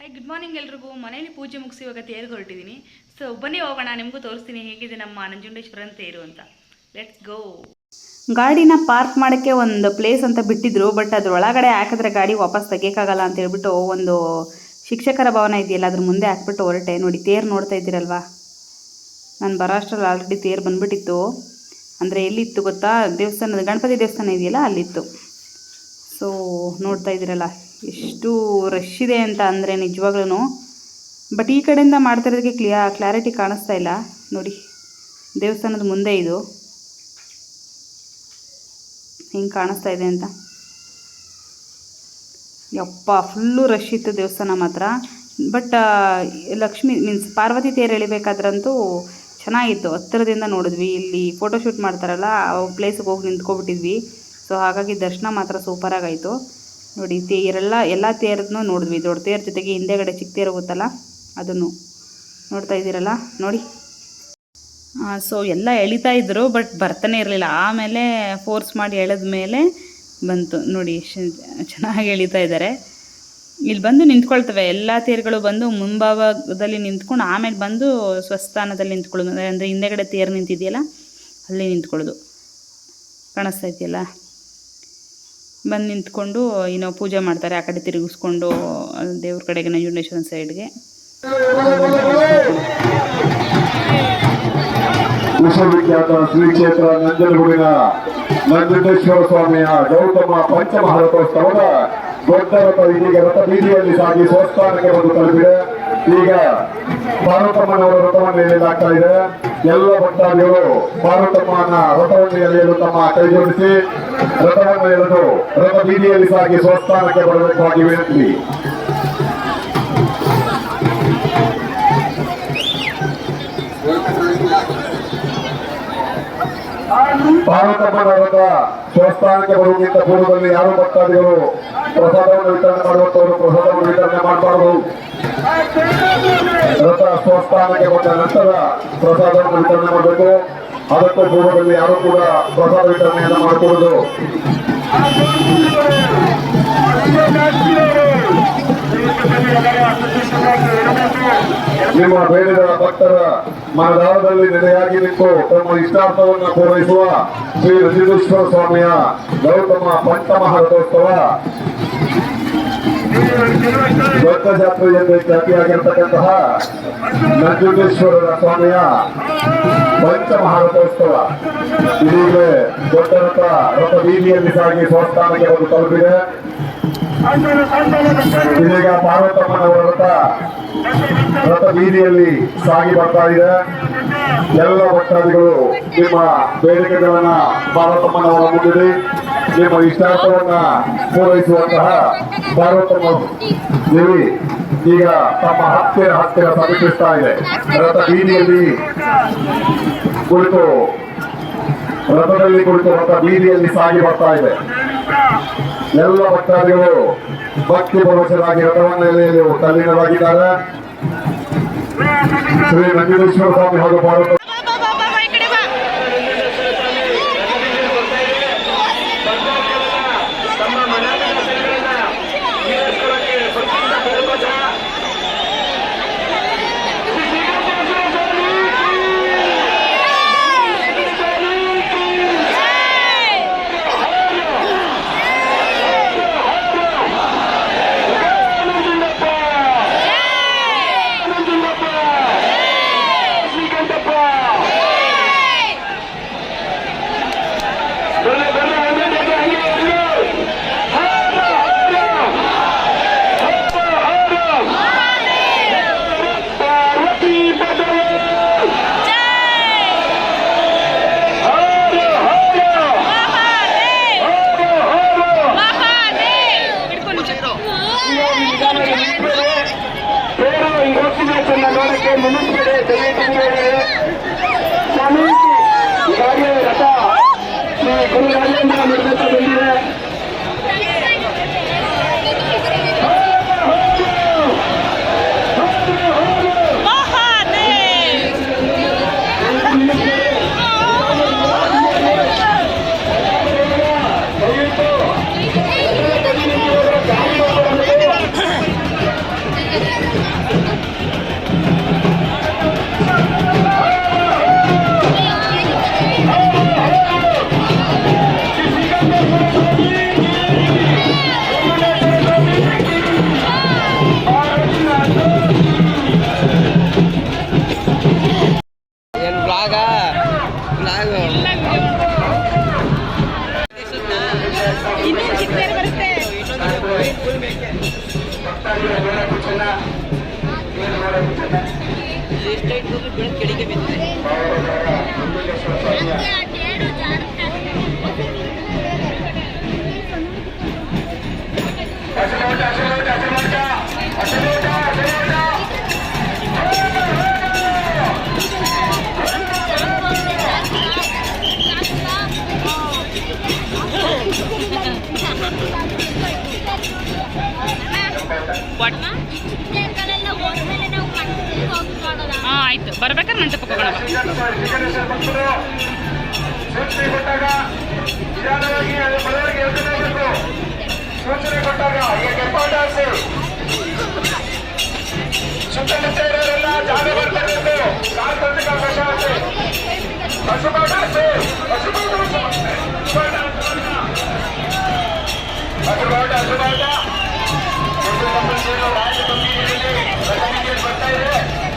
Hi good morning ಎಲ್ರಿಗೂ. ಮನೇಲಿ ಪೂಜೆ ಮುಗಿಸಿ ಇವಾಗ ತೇರು ಹೊರಟಿದ್ದೀನಿ ಸೊ ಬನ್ನಿ ಹೋಗೋಣ, ನಿಮಗೂ ತೋರಿಸ್ತೀನಿ ಹೇಗಿದೆ ನಮ್ಮ ನಂಜುಂಡೇಶ್ವರನ ತೇರು ಅಂತ. ಲೆಟ್ಸ್ ಗೋ ಗಾಡಿನ ಪಾರ್ಕ್ ಮಾಡೋಕ್ಕೆ ಒಂದು ಪ್ಲೇಸ್ ಅಂತ ಬಿಟ್ಟಿದ್ರು ಬಟ್ ಅದ್ರ ಒಳಗಡೆ ಹಾಕಿದ್ರೆ ಗಾಡಿ ವಾಪಸ್ ತೆಗಿಯೋಕ್ಕಾಗಲ್ಲ ಅಂತ ಹೇಳ್ಬಿಟ್ಟು ಒಂದು ಶಿಕ್ಷಕರ ಭವನ ಇದೆಯಲ್ಲ, ಅದ್ರ ಮುಂದೆ ಹಾಕ್ಬಿಟ್ಟು ಹೊರಟೆ. ನೋಡಿ, ತೇರು ನೋಡ್ತಾ ಇದ್ದೀರಲ್ವಾ? ನಾನು ಬರೋ ಅಷ್ಟರಲ್ಲಿ ಆಲ್ರೆಡಿ ತೇರು ಬಂದ್ಬಿಟ್ಟಿತ್ತು. ಅಂದರೆ ಎಲ್ಲಿತ್ತು ಗೊತ್ತಾ? ದೇವಸ್ಥಾನದ, ಗಣಪತಿ ದೇವಸ್ಥಾನ ಇದೆಯಲ್ಲ, ಅಲ್ಲಿತ್ತು. ಸೊ ನೋಡ್ತಾ ಇದ್ದೀರಲ್ಲ. ಎಷ್ಟು ರಶ್ ಇದೆ ಅಂತ ಅಂದರೆ ನಿಜವಾಗ್ಲೂ ಬಟ್ ಈ ಕಡೆಯಿಂದ ಮಾಡ್ತಿರೋದಕ್ಕೆ ಕ್ಲಿಯಾ ಕ್ಲಾರಿಟಿ ಕಾಣಿಸ್ತಾ ಇಲ್ಲ. ನೋಡಿ, ದೇವಸ್ಥಾನದ ಮುಂದೆ ಇದು. ಹಿಂಗೆ ಕಾಣಿಸ್ತಾ ಇದೆ ಅಂತ. ಯಪ್ಪ ಫುಲ್ಲು ರಶ್ ಇತ್ತು ದೇವಸ್ಥಾನ ಮಾತ್ರ. ಬಟ್ ಲಕ್ಷ್ಮಿ ಮೀನ್ಸ್ ಪಾರ್ವತಿ ತೇರು ಎಳಿಬೇಕಾದ್ರಂತೂ ಚೆನ್ನಾಗಿತ್ತು. ಹತ್ತಿರದಿಂದ ನೋಡಿದ್ವಿ. ಇಲ್ಲಿ ಫೋಟೋಶೂಟ್ ಮಾಡ್ತಾರಲ್ಲ, ಆ ಪ್ಲೇಸಿಗೆ ಹೋಗಿ ನಿಂತ್ಕೊಬಿಟ್ಟಿದ್ವಿ. ಸೊ ಹಾಗಾಗಿ ದರ್ಶನ ಮಾತ್ರ ಸೂಪರಾಗಾಯಿತು ನೋಡಿ, ತೇರೆಲ್ಲ, ಎಲ್ಲ ತೇರದನ್ನೂ ನೋಡಿದ್ವಿ. ದೊಡ್ಡ ತೇರ್ ಜೊತೆಗೆ ಹಿಂದೆಗಡೆ ಚಿಕ್ಕ ತೇರು ಗೊತ್ತಲ್ಲ ಅದನ್ನು ನೋಡ್ತಾ ಇದ್ದೀರಲ್ಲ, ನೋಡಿ. ಸೊ ಎಲ್ಲ ಎಳಿತಾ ಇದ್ದರು ಬಟ್ ಬರ್ತಾನೆ ಇರಲಿಲ್ಲ. ಆಮೇಲೆ ಫೋರ್ಸ್ ಮಾಡಿ ಎಳೆದ ಮೇಲೆ ಬಂತು. ನೋಡಿ ಚೆನ್ನಾಗಿ ಎಳಿತಾ ಇದ್ದಾರೆ. ಇಲ್ಲಿ ಬಂದು ನಿಂತ್ಕೊಳ್ತವೆ. ಎಲ್ಲ ತೇರುಗಳು ಬಂದು ಮುಂಭಾಗದಲ್ಲಿ ನಿಂತ್ಕೊಂಡು, ಆಮೇಲೆ ಬಂದು ಸ್ವಸ್ಥಾನದಲ್ಲಿ ನಿಂತ್ಕೊಳ್ಳೋದು. ಅಂದರೆ ಹಿಂದೆಗಡೆ ತೇರು ನಿಂತಿದೆಯಲ್ಲ, ಅಲ್ಲಿ ನಿಂತ್ಕೊಳ್ಳೋದು. ಕಾಣಿಸ್ತಾ ಇದೆಯಲ್ಲ? ಬಂದು ನಿಂತ್ಕೊಂಡು ಏನೋ ಪೂಜೆ ಮಾಡ್ತಾರೆ, ಆ ಕಡೆ ತಿರುಗಿಸ್ಕೊಂಡು ದೇವ್ರ ಕಡೆಗೆ ನಂಜುಂಡೇಶ್ವರನ ಸೈಡ್ಗೆ ವಿಶ್ವವಿಖ್ಯಾತ ಶ್ರೀ ಕ್ಷೇತ್ರ ನಂಜನಗೂಡಿನ ನಂಜುಂಡೇಶ್ವರ ಸ್ವಾಮಿಯ ಗೌತಮ ಪಂಚಮಹಾರಥೋತ್ಸವದ ದೊಡ್ಡ ರಥ ಇದೀಗ ರಥ ಬೀದಿಯಲ್ಲಿ ಸಾಗಿ ಸ್ವಸ್ಥಾನಕ್ಕೆ ಬಂದು ತಲುಪಿದೆ. ಈಗ ಪಾರ್ವತಮ್ಮನ ರಥವನ್ನು ಎಳೆಯಲಾಗ್ತಾ ಇದೆ. ಎಲ್ಲ ಭಕ್ತಾದಿಗಳು ಪಾರ್ವತಮ್ಮನ ವ್ರತವನ್ನು ಎಳೆಯಲು ತಮ್ಮ ಕೈ ಜೋಡಿಸಿ, ರಥವನ್ನು ಎಳೆದು, ರಥ ಬೀದಿಯಲ್ಲಿ ಸಾಗಿ ಸ್ವಸ್ಥಾನಕ್ಕೆ ಬರಬೇಕಾಗಿ ವಿನಂತಿ. ರಥ ಸ್ವಸ್ಥಾನಕ್ಕೆ ಬರುವುದಕ್ಕಿಂತ ಪೂರ್ವದಲ್ಲಿ ಯಾರು ಭಕ್ತಾದಿಗಳು ಪ್ರಸಾದವನ್ನು ವಿತರಣೆ ಮಾಡುವಂತವರು ಪ್ರಸಾದವನ್ನು ವಿತರಣೆ ಮಾಡಬಾರದು. ರಥ ಸ್ವಸ್ಥಾನಕ್ಕೆ ಬಂದ ನಂತರ ಪ್ರಸಾದವನ್ನು ವಿತರಣೆ ಮಾಡಬೇಕು. ಅದಕ್ಕೂ ಪೂರ್ವದಲ್ಲಿ ಯಾರು ಕೂಡ ಪ್ರಸಾದ ವಿತರಣೆಯನ್ನು ಮಾಡಕೂಡದು. ನಿಮ್ಮ ಬೇಡಿದ ಭಕ್ತರ ಮನದಾಳದಲ್ಲಿ ನೆಲೆಯಾಗಿ ನಿಂತು ತಮ್ಮ ಇಷ್ಟಾರ್ಥವನ್ನು ಪೂರೈಸುವ ಶ್ರೀ ರಜಿದೇಶ್ವರ ಸ್ವಾಮಿಯ ಗೌತಮ ಪಂಚಮಹ ರಥೋತ್ಸವ ದೊಡ್ಡ ಜಾತ್ರೆ ಎಂದೇ ಖ್ಯಾತಿಯಾಗಿರ್ತಕ್ಕಂತಹ ನಂಜುಂಡೇಶ್ವರ ಸ್ವಾಮಿಯ ಪಂಚಮಹಾರಥೋತ್ಸವ. ಇದೀಗ ದೊಡ್ಡ ರಥ ರಥ ಬೀದಿಯಲ್ಲಿ ಸಾಗಿ ಸ್ವಸ್ಥಾನಕ್ಕೆ ಅವರು ತಲುಪಿದೆ. ಇದೀಗ ಪಾರ್ವತಮ್ಮನವರ ವ್ರತ ರಥ ಬೀದಿಯಲ್ಲಿ ಸಾಗಿ ಬರ್ತಾ ಇದೆ. ಎಲ್ಲ ಭಕ್ತಾದಿಗಳು ನಿಮ್ಮ ಬೇಡಿಕೆಗಳನ್ನ ಪಾರ್ವತಮ್ಮನವರ ಮುಂದಿದೆ ನಿಮ್ಮ ಇಷ್ಟಾರ್ಥವನ್ನ ಪೂರೈಸುವಂತಹ ಪಾರ್ವತಮ್ಮ ದೇವಿ ಈಗ ತಮ್ಮ ಹತ್ತಿರ ಹತ್ತಿರ ಸಮೀಪಿಸ್ತಾ ಇದೆ. ರಥ ಬೀದಿಯಲ್ಲಿ ಕುಳಿತು ರಥದಲ್ಲಿ ಕುಳಿತು ರಥ ಬೀದಿಯಲ್ಲಿ ಸಾಗಿ ಬರ್ತಾ ಇದೆ. ಎಲ್ಲ ಭಕ್ತಾದಿಗಳು ಭಕ್ತಿ ಪರವಶರಾಗಿ ರಥವನ್ನೆಲೆಯಲ್ಲಿ ತಲ್ಲೀನರಾಗಿದ್ದಾರೆ ಶ್ರೀ ನಂಜನೇಶ್ವರ ಸ್ವಾಮಿ ಹಾಗೂ ಪಾರ್ವತ ನೋಡಕ್ಕೆ ಮುನ್ನುಗ್ಗಡೆ ತೆಗೆದುಕೊಂಡರೆ ಸ್ವಾಮಿ ಈಗಾಗಲೇ ರಥ ಶ್ರೀ ಗುರು ರಾಜೇಂದ್ರ ನಿರ್ಮಿತ ಬಂದಿದೆ ಬರ್ಬೇಕಾದ್ರೆ ಮಂಟಪಕ್ಕೆ ಹೋಗೋಣ ಕೊಟ್ಟಾಗ ಜಾಗ ಬರ್ತಾ ಇದೆ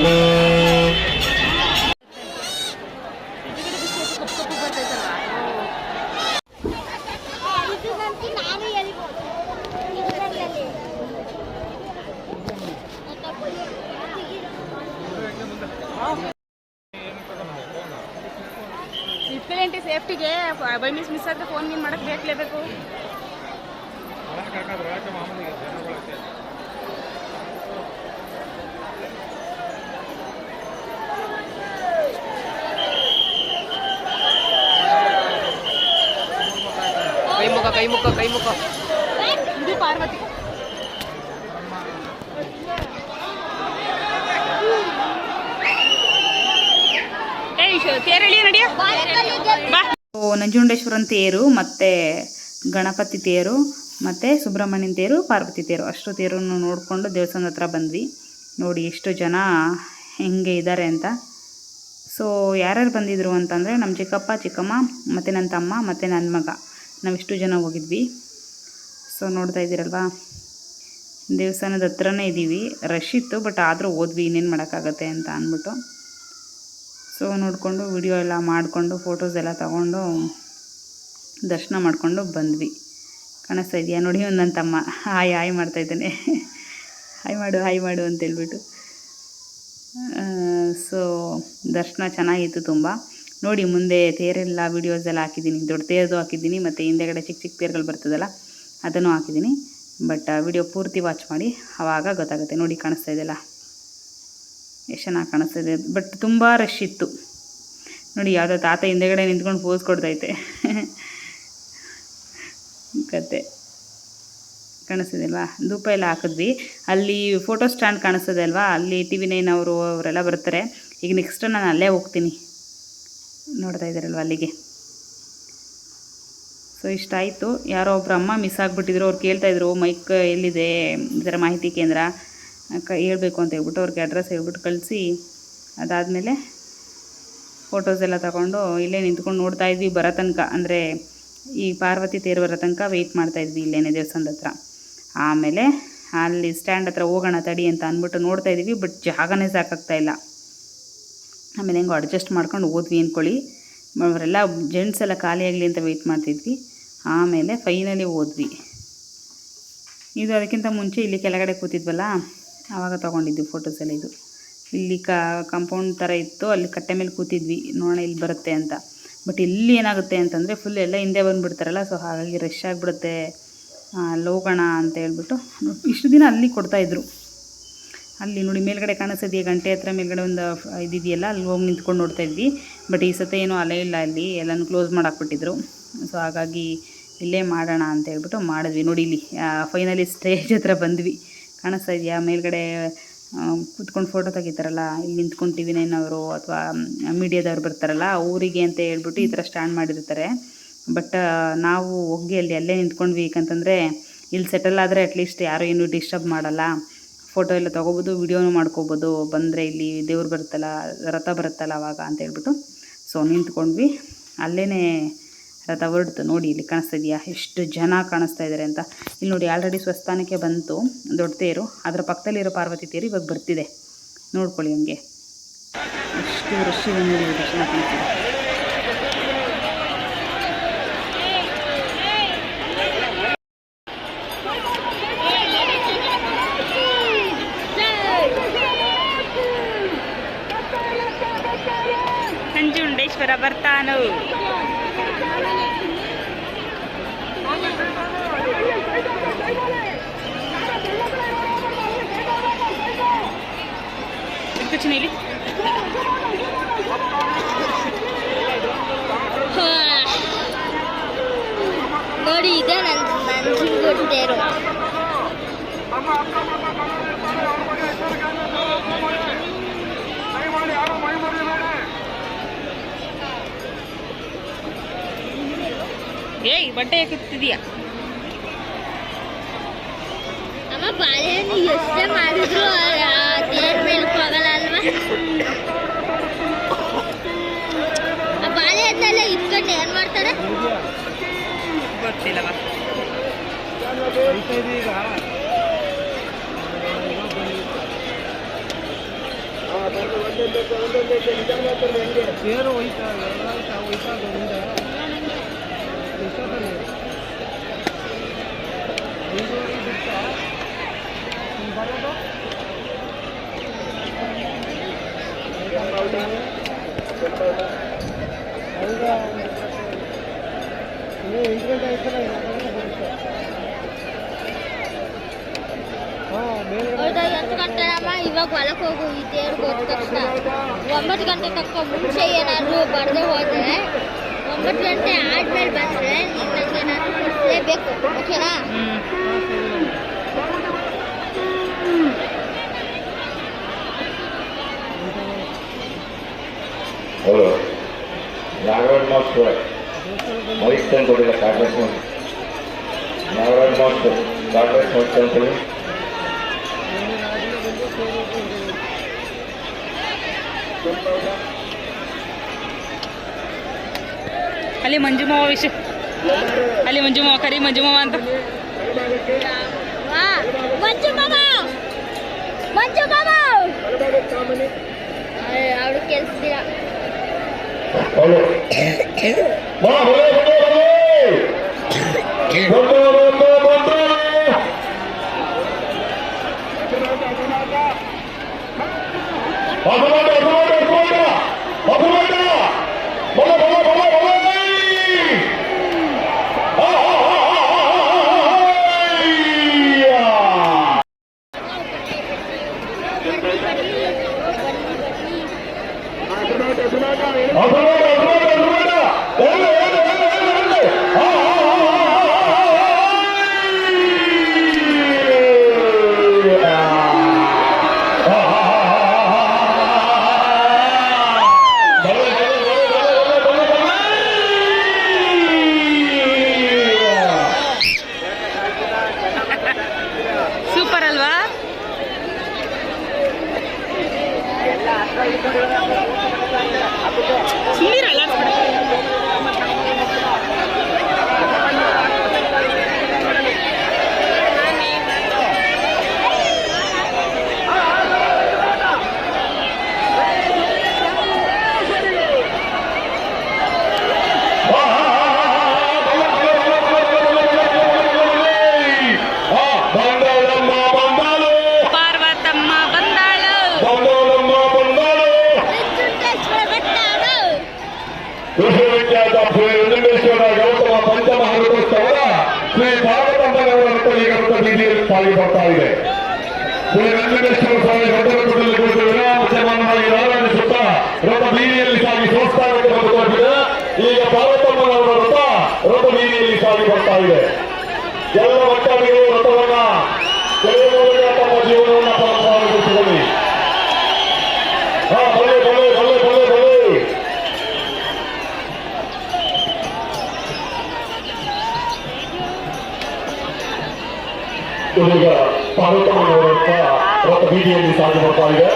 Lord. ಮಿಸ್ ಮಿಸ್ ಆದರೆ ಫೋನ್ ಗೀನ್ ಮಾಡಕ್ಕೆ ಬೇಕಲೇಬೇಕು ಕೈ ಮುಖ ಕೈ ಮುಖ ಕೈ ಮುಖ. ಇದು ಪಾರ್ವತಿ. ಏಯ್ ತೇರಳಿ ನಡಿಯ? ಬಾ. ನಂಜುಂಡೇಶ್ವರನ ತೇರು, ಮತ್ತು ಗಣಪತಿ ತೇರು, ಮತ್ತು ಸುಬ್ರಹ್ಮಣ್ಯನ ತೇರು, ಪಾರ್ವತಿ ತೇರು. ಅಷ್ಟು ತೇರನ್ನು ನೋಡಿಕೊಂಡು ದೇವಸ್ಥಾನದ ಹತ್ರ ಬಂದ್ವಿ. ನೋಡಿ ಎಷ್ಟು ಜನ ಹೆಂಗೆ ಇದ್ದಾರೆ ಅಂತ. ಸೊ ಯಾರ್ಯಾರು ಬಂದಿದ್ರು ಅಂತಂದರೆ ನಮ್ಮ ಚಿಕ್ಕಪ್ಪ, ಚಿಕ್ಕಮ್ಮ, ಮತ್ತು ನನ್ನ ತಮ್ಮ, ಮತ್ತು ನನ್ನ ಮಗ. ನಾವಿಷ್ಟು ಜನ ಹೋಗಿದ್ವಿ. ಸೊ ನೋಡ್ತಾ ಇದ್ದೀರಲ್ವಾ? ದೇವಸ್ಥಾನದ ಹತ್ರನೇ ಇದ್ದೀವಿ ರಶ್ ಇತ್ತು ಬಟ್ ಆದರೂ ಹೋದ್ವಿ. ಇನ್ನೇನು ಮಾಡೋಕ್ಕಾಗತ್ತೆ ಅಂತ ಅಂದ್ಬಿಟ್ಟು. ಸೊ ನೋಡಿಕೊಂಡು ವಿಡಿಯೋ ಎಲ್ಲ ಮಾಡಿಕೊಂಡು ಫೋಟೋಸ್ ಎಲ್ಲ ತಗೊಂಡು ದರ್ಶನ ಮಾಡಿಕೊಂಡು ಬಂದ್ವಿ. ಕಾಣಿಸ್ತಾ ಇದೆಯಾ ನೋಡಿ ಒಂದು ನನ್ನ ತಮ್ಮ. ಹಾಯ್ ಹಾಯ್ ಮಾಡ್ತಾ ಇದ್ದಾನೆ. ಹಾಯ್ ಮಾಡು ಹಾಯ್ ಮಾಡು ಅಂತೇಳ್ಬಿಟ್ಟು ಸೊ ದರ್ಶನ ಚೆನ್ನಾಗಿತ್ತು ತುಂಬ. ನೋಡಿ ಮುಂದೆ ತೇರೆಲ್ಲ ವೀಡಿಯೋಸ್ ಎಲ್ಲ ಹಾಕಿದ್ದೀನಿ. ದೊಡ್ಡ ತೇರ್ದು ಹಾಕಿದ್ದೀನಿ, ಮತ್ತು ಹಿಂದೆಗಡೆ ಚಿಕ್ಕ ಚಿಕ್ಕ ತೇರುಗಳು ಬರ್ತದಲ್ಲ, ಅದನ್ನು ಹಾಕಿದ್ದೀನಿ. ಬಟ್ ವಿಡಿಯೋ ಪೂರ್ತಿ ವಾಚ್ ಮಾಡಿ ಆವಾಗ ಗೊತ್ತಾಗುತ್ತೆ. ನೋಡಿ ಕಾಣಿಸ್ತಾ ಇದೆಯಲ್ಲ. ಎಷ್ಟು ಚೆನ್ನಾಗಿ ಕಾಣಿಸ್ತಾ ಇದೆ ಬಟ್ ತುಂಬ ರಶ್ ಇತ್ತು. ನೋಡಿ ಯಾವುದೋ ತಾತ ಹಿಂದೆಗಡೆ ನಿಂತ್ಕೊಂಡು ಪೋಸ್ ಕೊಡ್ತೈತೆ. ಕತೆ ಕಾಣಿಸ್ತಿದೆಯಲ್ವಾ? ಧೂಪ ಎಲ್ಲ ಹಾಕಿದ್ವಿ. ಅಲ್ಲಿ ಫೋಟೋ ಸ್ಟ್ಯಾಂಡ್ ಕಾಣಿಸ್ತದೆ ಅಲ್ವಾ? ಅಲ್ಲಿ ಟಿ ವಿ ನೈನ್ ಅವರು, ಅವರೆಲ್ಲ ಬರ್ತಾರೆ. ಈಗ ನೆಕ್ಸ್ಟ್ ನಾನು ಅಲ್ಲೇ ಹೋಗ್ತೀನಿ. ನೋಡ್ತಾ ಇದ್ದಾರಲ್ವ ಅಲ್ಲಿಗೆ? ಸೊ ಇಷ್ಟ ಆಯಿತು. ಯಾರೋ ಒಬ್ಬರು ಅಮ್ಮ ಮಿಸ್ ಆಗಿಬಿಟ್ಟಿದ್ರು. ಅವ್ರು ಕೇಳ್ತಾಯಿದ್ರು ಮೈಕ್ ಎಲ್ಲಿದೆ? ಇದರ ಮಾಹಿತಿ ಕೇಂದ್ರ. ಹೇಳ್ಬೇಕು ಅಂತ ಹೇಳ್ಬಿಟ್ಟು ಅವ್ರಿಗೆ ಅಡ್ರೆಸ್ ಹೇಳ್ಬಿಟ್ಟು ಕಳಿಸಿ. ಅದಾದಮೇಲೆ ಫೋಟೋಸ್ ಎಲ್ಲ ತಗೊಂಡು ಇಲ್ಲೇ ನಿಂತ್ಕೊಂಡು ನೋಡ್ತಾ ಇದ್ವಿ ಬರೋ ತನಕ. ಅಂದರೆ ಈ ಪಾರ್ವತಿ ತೇರು ಬರೋ ತನಕ ವೆಯ್ಟ್ ಮಾಡ್ತಾ ಇದ್ವಿ ಇಲ್ಲೇನೇ ದೇವಸ್ಥಾನದ ಹತ್ರ. ಆಮೇಲೆ ಅಲ್ಲಿ ಸ್ಟ್ಯಾಂಡ್ ಹತ್ರ ಹೋಗೋಣ ತಡಿ ಅಂತ ಅಂದ್ಬಿಟ್ಟು ನೋಡ್ತಾ ಇದ್ದೀವಿ ಬಟ್ ಜಾಗನೇ ಸಾಕಾಗ್ತಾ ಇಲ್ಲ. ಆಮೇಲೆ ಹೆಂಗೋ ಅಡ್ಜಸ್ಟ್ ಮಾಡ್ಕೊಂಡು ಹೋದ್ವಿ ಅಂದ್ಕೊಳ್ಳಿ ಅವರೆಲ್ಲ ಜೆಂಟ್ಸ್ ಎಲ್ಲ ಖಾಲಿಯಾಗಲಿ ಅಂತ ವೆಯ್ಟ್ ಮಾಡ್ತಿದ್ವಿ. ಆಮೇಲೆ ಫೈನಲಿ ಹೋದ್ವಿ. ಇದು ಅದಕ್ಕಿಂತ ಮುಂಚೆ ಇಲ್ಲಿ ಕೆಳಗಡೆ ಕೂತಿದ್ವಲ್ಲ ಆವಾಗ ತೊಗೊಂಡಿದ್ವಿ ಫೋಟೋಸ್ ಎಲ್ಲ ಇದು. ಇಲ್ಲಿ ಕ ಕಾಂಪೌಂಡ್ ಥರ ಇತ್ತು, ಅಲ್ಲಿ ಕಟ್ಟೆ ಮೇಲೆ ಕೂತಿದ್ವಿ, ನೋಡೋಣ ಇಲ್ಲಿ ಬರುತ್ತೆ ಅಂತ. ಬಟ್ ಇಲ್ಲಿ ಏನಾಗುತ್ತೆ ಅಂತಂದರೆ ಫುಲ್ ಎಲ್ಲ ಹಿಂದೆ ಬಂದುಬಿಡ್ತಾರಲ್ಲ ಸೊ ಹಾಗಾಗಿ ರಶ್ ಆಗಿಬಿಡುತ್ತೆ. ಲೋಗಣ ಅಂತ ಹೇಳ್ಬಿಟ್ಟು ಇಷ್ಟು ದಿನ ಅಲ್ಲಿ ಕೊಡ್ತಾಯಿದ್ರು ಅಲ್ಲಿ ನೋಡಿ, ಮೇಲ್ಗಡೆ ಕಾಣಿಸ್ತದೆ ಗಂಟೆ ಹತ್ರ ಮೇಲ್ಗಡೆ ಒಂದು ಇದಿದೆಯಲ್ಲ, ಅಲ್ಲಿ ಹೋಗಿ ನಿಂತ್ಕೊಂಡು ನೋಡ್ತಾ ಇದ್ವಿ. ಬಟ್ ಈ ಸತಿ ಏನೂ ಅಲೆ ಇಲ್ಲ ಅಲ್ಲಿ, ಎಲ್ಲನೂ ಕ್ಲೋಸ್ ಮಾಡಾಕ್ಬಿಟ್ಟಿದ್ರು. ಸೊ ಹಾಗಾಗಿ ಇಲ್ಲೇ ಮಾಡೋಣ ಅಂತ ಹೇಳ್ಬಿಟ್ಟು ಮಾಡಿದ್ವಿ. ನೋಡಿ ಇಲ್ಲಿ ಫೈನಲಿ ಸ್ಟೇಜ್ ಹತ್ರ ಬಂದ್ವಿ. ಕಾಣಿಸ್ತಾ ಇದೆಯಾ? ಮೇಲ್ಗಡೆ ಕೂತ್ಕೊಂಡು ಫೋಟೋ ತೆಗಿತಾರಲ್ಲ, ಇಲ್ಲಿ ನಿಂತ್ಕೊಂಡು ಟಿ ವಿ ನೈನ್ ಅವರು ಅಥವಾ ಮೀಡಿಯಾದವ್ರು ಬರ್ತಾರಲ್ಲ ಊರಿಗೆ ಅಂತ ಹೇಳ್ಬಿಟ್ಟು ಈ ಥರ ಸ್ಟ್ಯಾಂಡ್ ಮಾಡಿರ್ತಾರೆ. ಬಟ್ ನಾವು ಹೋಗಿ ಅಲ್ಲಿ, ಅಲ್ಲೇ ನಿಂತ್ಕೊಂಡ್ವಿ ಯಾಕಂತಂದರೆ ಇಲ್ಲಿ ಸೆಟಲ್ ಆದರೆ ಅಟ್ಲೀಸ್ಟ್ ಯಾರು ಏನು ಡಿಸ್ಟರ್ಬ್ ಮಾಡಲ್ಲ. ಫೋಟೋ ಎಲ್ಲ ತೊಗೋಬೋದು ವಿಡಿಯೋನು ಮಾಡ್ಕೋಬೋದು. ಬಂದರೆ ಇಲ್ಲಿ ದೇವ್ರು ಬರುತ್ತಲ್ಲ, ರಥ ಬರುತ್ತಲ್ಲ ಅವಾಗ ಅಂತ ಹೇಳ್ಬಿಟ್ಟು. ಸೊ ನಿಂತ್ಕೊಂಡ್ವಿ. ಅಲ್ಲೇ ರಥ ಹೊರಡ್ತು. ನೋಡಿ ಇಲ್ಲಿ ಕಾಣಿಸ್ತಾ ಇದೆಯಾ ಎಷ್ಟು ಜನ ಕಾಣಿಸ್ತಾ ಇದ್ದಾರೆ ಅಂತ. ಇಲ್ಲಿ ನೋಡಿ ಆಲ್ರೆಡಿ ಸ್ವಸ್ಥಾನಕ್ಕೆ ಬಂತು ದೊಡ್ಡ ತೇರು. ಅದರ ಪಕ್ಕದಲ್ಲಿರೋ ಪಾರ್ವತಿ ತೇರು ಇವಾಗ ಬರ್ತಿದೆ. ನೋಡ್ಕೊಳ್ಳಿ ಹಂಗೆ. ಎಷ್ಟು ರಶ್ ಚೆನ್ನಾಗಿ ಕಾಣಿಸ್ತಿದೆ. ನಂಜುಂಡೇಶ್ವರ ಬರ್ತಾನು. ಇಟ್ಕೊಚಿನಿ ಇಲ್ಲಿ ನೋಡಿ ಇದೆ ನನ್ನ ನಂಜನಗೂಡು ತೇರು ಏಯ್ ಬಟ್ಟೆ ಕುತ್ತಿದೀಯಾ ಅಮ್ಮ ಬಾಳೆಹಣ್ಣು ಎಷ್ಟೇ ಮಾಡಿದ್ರು 올라가. 이태리가 아, 먼저 먼저 먼저 먼저 먼저 이장만 또 먼저 뒤로 오니까 연락이 다 오니까 되는데. ಒಂಬತ್ತು ಗಂಟೆ ತಕ್ಕ ಮುಂಚೆ ಏನಾದರೂ ಬರದೆ ಹೋದರೆ ಒಂಬತ್ತು ಗಂಟೆ ಆದ್ಮೇಲೆ ಬಂದರೆ ಕೊಡಿಸ್ಲೇಬೇಕು ಓಕೆನಾ? Hello Nagaraj master. Congress master. Nagaraj master ಅಂತೇಳಿ ಅಲ್ಲಿ ಮಂಜು ಮಾವ ವಿಷು ಅಲ್ಲಿ ಮಂಜು ಮಾವ ಕರಿ ಮಂಜು ಮಾವ ಅಂತ ವಾ ಮಂಜು ಮಾಮ ಮಂಜು ಮಾಮ ಅವಳು ಕೆಲ್ಸದಿರ ಹೌದು ಬಾ ಬಲೆ ಬಲೆ అభిమానం ರಥ ಪಾಲಿ ಬರ್ತಾ ಇದೆ. ಶ್ರೀ ಲಿಂಗೇಶ್ವರ ಸ್ವಾಮಿ ರಥದಲ್ಲಿ ಕುಳಿತು ವಿರಾಮಚಮಾನವಾಗಿ ಆರಾಧಿಸುತ್ತಾ ರಥ ಬೀದಿಯಲ್ಲಿ ಸಾಗಿ ಸಂಸ್ಥಾನಕ್ಕೆ ಬಂದು ತಲುಪಿದೆ ಈಗ ಭಾಗವತಮ್ಮನವರ ರಥ ರಥ ಬೀದಿಯಲ್ಲಿ ಸಾಗಿ ಬರ್ತಾ ಇದೆ. ಎಲ್ಲ ಭಕ್ತಾದಿಗಳು ರಥವನ್ನ ಪಾರ್ವತಮ್ಮನವರ ರಥ ಬೀದಿಯಲ್ಲಿ ಸಾಗಿ ಬರ್ತಾ ಇದೆ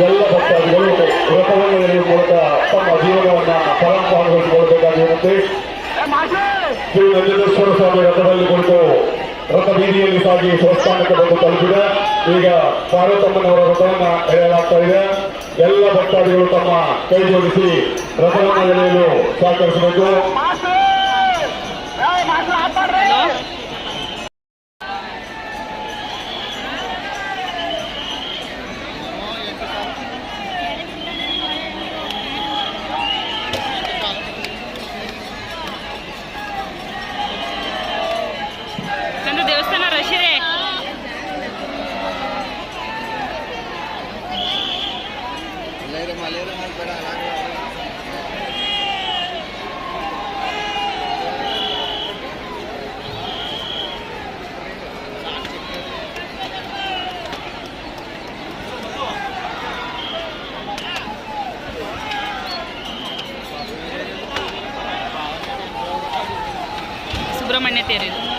ಎಲ್ಲ ಭಕ್ತಾದಿಗಳು ರಥವನ್ನು ಎಳೆಯುವ ಮೂಲಕ ತಮ್ಮ ಜೀವನವನ್ನ ಪರಂಪರಾಗೊಳಿಸಿಕೊಳ್ಳಬೇಕಾಗಿರುತ್ತೆ ಶ್ರೀ ನಂಜನೇಶ್ವರ ಸ್ವಾಮಿ ರಥದಲ್ಲಿ ಕುಳಿತು ರಥ ಬೀದಿಯಲ್ಲಿ ಸಾಗಿ ಸ್ವಸ್ಥಾನಕ್ಕೆ ಬಂದು ತಲುಪಿದೆ ಈಗ ಪಾರ್ವತಮ್ಮನವರ ರಥವನ್ನ ಎಳೆಯಲಾಗ್ತಾ ಇದೆ ಎಲ್ಲ ಭಕ್ತಾದಿಗಳು ತಮ್ಮ ಕೈ ಜೋಡಿಸಿ ರಥವನ್ನು ಎಳೆಯಲು ಸಹಕರಿಸಬೇಕು ನಂದು ದೇವಸ್ಥಾನ ರಶ್ ಇದೆ ಸುಬ್ರಹ್ಮಣ್ಯ ತೇರಿದು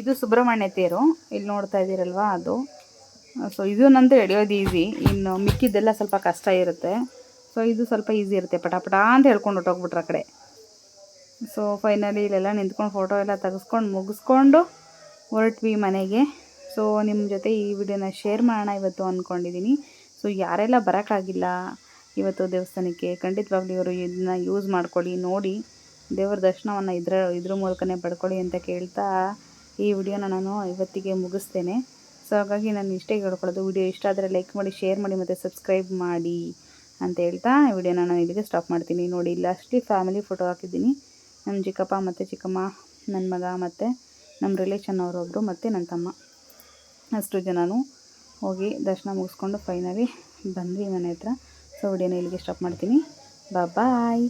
ಇದು ಸುಬ್ರಹ್ಮಣ್ಯ ತೇರು. ಇಲ್ಲಿ ನೋಡ್ತಾ ಇದ್ದೀರಲ್ವಾ ಅದು. ಸೊ ಇದು ನಂದು ಎಳೆಯೋದು ಈಸಿ ಇನ್ನು ಮಿಕ್ಕಿದ್ದೆಲ್ಲ ಸ್ವಲ್ಪ ಕಷ್ಟ ಇರುತ್ತೆ. ಸೊ ಇದು ಸ್ವಲ್ಪ ಈಸಿ ಇರುತ್ತೆ. ಪಟ ಪಟ ಅಂತ ಹೇಳ್ಕೊಂಡು ಹೊಟ್ಟೋಗ್ಬಿಟ್ರೆ ಆ ಕಡೆ. ಸೊ ಫೈನಲಿ ಇಲ್ಲೆಲ್ಲ ನಿಂತ್ಕೊಂಡು ಫೋಟೋ ಎಲ್ಲ ತೆಗೆಸ್ಕೊಂಡು ಮುಗಿಸ್ಕೊಂಡು ಹೊರಟ್ವಿ ಮನೆಗೆ. ಸೊ ನಿಮ್ಮ ಜೊತೆ ಈ ವಿಡಿಯೋನ ಶೇರ್ ಮಾಡೋಣ ಇವತ್ತು ಅಂದ್ಕೊಂಡಿದ್ದೀನಿ ಸೊ ಯಾರೆಲ್ಲ ಬರೋಕ್ಕಾಗಿಲ್ಲ ಇವತ್ತು ದೇವಸ್ಥಾನಕ್ಕೆ, ಖಂಡಿತವಾಗ್ಲೂ ಇವರು ಇದನ್ನ ಯೂಸ್ ಮಾಡ್ಕೊಳ್ಳಿ, ನೋಡಿ. ದೇವರ ದರ್ಶನವನ್ನು ಇದ್ರ ಇದ್ರ ಮೂಲಕನೇ ಪಡ್ಕೊಳ್ಳಿ ಅಂತ ಕೇಳ್ತಾ ಈ ವಿಡಿಯೋನ ನಾನು ಇವತ್ತಿಗೆ ಮುಗಿಸ್ತೇನೆ. ಸೊ ಹಾಗಾಗಿ ನಾನು ಇಷ್ಟೇ ಹೇಳ್ಕೊಳ್ಳೋದು, ವಿಡಿಯೋ ಇಷ್ಟ ಆದರೆ ಲೈಕ್ ಮಾಡಿ, ಶೇರ್ ಮಾಡಿ ಮತ್ತು ಸಬ್ಸ್ಕ್ರೈಬ್ ಮಾಡಿ ಅಂತ ಹೇಳ್ತಾ ಈ ವಿಡಿಯೋನ ನಾನು ಇಲ್ಲಿಗೆ ಸ್ಟಾಪ್ ಮಾಡ್ತೀನಿ. ನೋಡಿ ಲಾಸ್ಟ್ಲಿ ಫ್ಯಾಮಿಲಿ ಫೋಟೋ ಹಾಕಿದ್ದೀನಿ. ನಮ್ಮ ಚಿಕ್ಕಪ್ಪ ಮತ್ತು ಚಿಕ್ಕಮ್ಮ ನನ್ನ ಮಗ ಮತ್ತು ನಮ್ಮ ರಿಲೇಷನ್ ಅವರೊಬ್ಬರು ಮತ್ತು ನನ್ನ ತಮ್ಮ. ಅಷ್ಟು ಜನನೂ ಹೋಗಿ ದರ್ಶನ ಮುಗಿಸ್ಕೊಂಡು ಫೈನಲಿ ಬಂದ್ವಿ ಮನೆ ಹತ್ರ. ಸೊ ವಿಡಿಯೋನ ಇಲ್ಲಿಗೆ ಸ್ಟಾಪ್ ಮಾಡ್ತೀನಿ. ಬಾಯ್